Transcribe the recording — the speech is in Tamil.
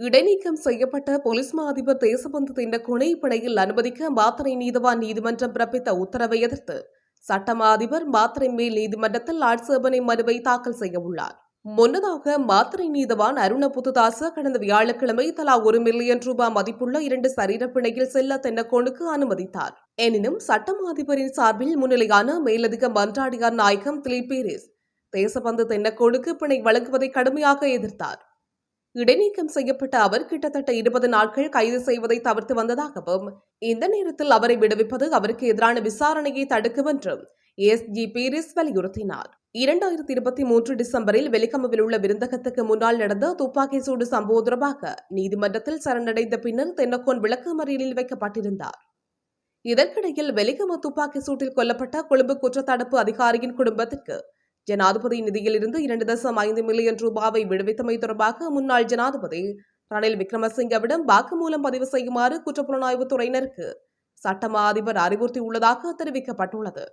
இடைநீக்கம் செய்யப்பட்ட போலீஸ் மா அதிபர் தேசபந்து தின்னக்கோனை பிணையில் அனுமதிக்க மாத்திரை நீதவான் நீதிமன்றம் பிறப்பித்த உத்தரவை எதிர்த்து சட்டமா அதிபர் மாத்திரை மேல் நீதிமன்றத்தில் ஆட்சேபனை மனுவை தாக்கல் செய்ய உள்ளார். முன்னதாக மாத்திரை நீதவான் அருண புதுதாச கடந்த வியாழக்கிழமை தலா ஒரு மில்லியன் ரூபாய் மதிப்புள்ள இரண்டு சரீர பிணையில் செல்ல தென்னக்கோனுக்கு அனுமதித்தார். எனினும் சட்டம் அதிபரின் சார்பில் முன்னிலையான மேலதிக மன்றாடியார் நாயகம் திலீப் பீரிஸ் தேசபந்து தென்னக்கோனுக்கு பிணை வழங்குவதை கடுமையாக எதிர்த்தார். இடைநீக்கம் செய்யப்பட்ட அவர் கிட்டத்தட்ட இருபது நாட்கள் கைது செய்வதை தவிர்த்து வந்ததாகவும் இந்த நேரத்தில் அவரை விடுவிப்பது அவருக்கு எதிரான விசாரணையை தடுக்கும் என்றும் எஸ். ஜி. பீரிஸ் வலியுறுத்தினார். இரண்டாயிரத்தி இருபத்தி மூன்று டிசம்பரில் வெலிகமவில் உள்ள விருந்தகத்துக்கு முன்னால் நடந்த துப்பாக்கி சூடு சம்பவம் தொடர்பாக நீதிமன்றத்தில் சரணடைந்த பின்னர் தென்னக்கோன் விளக்கமறியலில் வைக்கப்பட்டிருந்தார். இதற்கிடையில் வெலிகம துப்பாக்கி சூட்டில் கொல்லப்பட்ட கொழும்பு குற்றத்தடுப்பு அதிகாரியின் குடும்பத்திற்கு ஜனாதிபதி நிதியிலிருந்து இரண்டு தசம் ஐந்து மில்லியன் ரூபாவை விடுவித்தமை தொடர்பாக முன்னாள் ஜனாதிபதி ரணில் விக்ரமசிங்கவிடம் வாக்குமூலம் பதிவு செய்யுமாறு குற்றப்புலனாய்வு துறையினருக்கு சட்டமா அதிபர் அறிவுறுத்தியுள்ளதாக தெரிவிக்கப்பட்டுள்ளது.